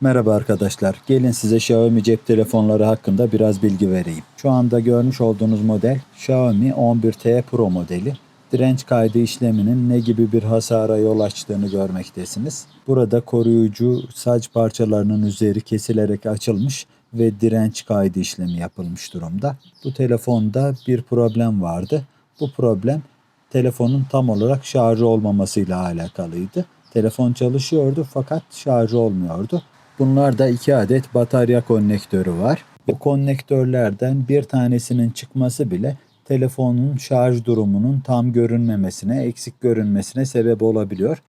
Merhaba arkadaşlar. Gelin size Xiaomi cep telefonları hakkında biraz bilgi vereyim. Şu anda görmüş olduğunuz model Xiaomi 11T Pro modeli. Direnç kaydı işleminin ne gibi bir hasara yol açtığını görmektesiniz. Burada koruyucu saç parçalarının üzeri kesilerek açılmış ve direnç kaydı işlemi yapılmış durumda. Bu telefonda bir problem vardı. Bu problem telefonun tam olarak şarjı olmamasıyla alakalıydı. Telefon çalışıyordu fakat şarjı olmuyordu. Bunlarda iki adet batarya konnektörü var. Bu konnektörlerden bir tanesinin çıkması bile telefonun şarj durumunun tam görünmemesine, eksik görünmesine sebep olabiliyor.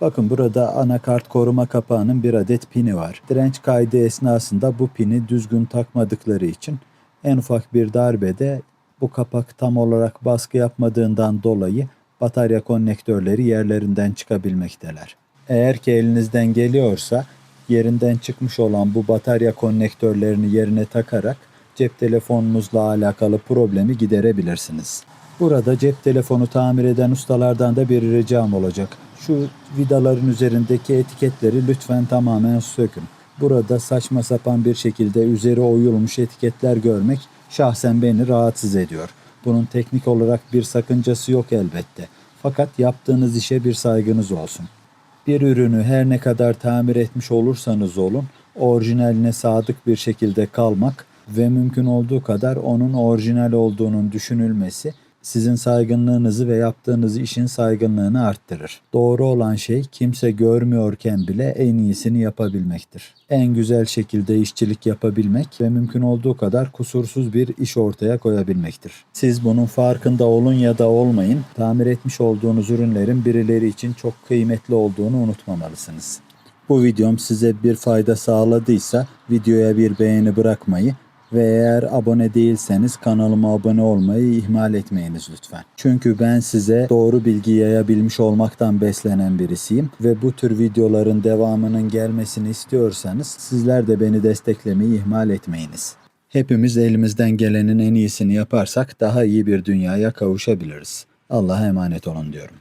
Bakın burada anakart koruma kapağının bir adet pini var. Direnç kaydı esnasında bu pini düzgün takmadıkları için en ufak bir darbede bu kapak tam olarak baskı yapmadığından dolayı batarya konnektörleri yerlerinden çıkabilmekteler. Eğer ki elinizden geliyorsa yerinden çıkmış olan bu batarya konnektörlerini yerine takarak cep telefonunuzla alakalı problemi giderebilirsiniz. Burada cep telefonu tamir eden ustalardan da bir ricam olacak. Şu vidaların üzerindeki etiketleri lütfen tamamen sökün. Burada saçma sapan bir şekilde üzeri oyulmuş etiketler görmek şahsen beni rahatsız ediyor. Bunun teknik olarak bir sakıncası yok elbette. Fakat yaptığınız işe bir saygınız olsun. Bir ürünü her ne kadar tamir etmiş olursanız olun, orijinaline sadık bir şekilde kalmak ve mümkün olduğu kadar onun orijinal olduğunun düşünülmesi sizin saygınlığınızı ve yaptığınız işin saygınlığını arttırır. Doğru olan şey kimse görmüyorken bile en iyisini yapabilmektir. En güzel şekilde işçilik yapabilmek ve mümkün olduğu kadar kusursuz bir iş ortaya koyabilmektir. Siz bunun farkında olun ya da olmayın, tamir etmiş olduğunuz ürünlerin birileri için çok kıymetli olduğunu unutmamalısınız. Bu videom size bir fayda sağladıysa videoya bir beğeni bırakmayı ve eğer abone değilseniz kanalıma abone olmayı ihmal etmeyiniz lütfen. Çünkü ben size doğru bilgi yayabilmiş olmaktan beslenen birisiyim ve bu tür videoların devamının gelmesini istiyorsanız sizler de beni desteklemeyi ihmal etmeyiniz. Hepimiz elimizden gelenin en iyisini yaparsak daha iyi bir dünyaya kavuşabiliriz. Allah'a emanet olun diyorum.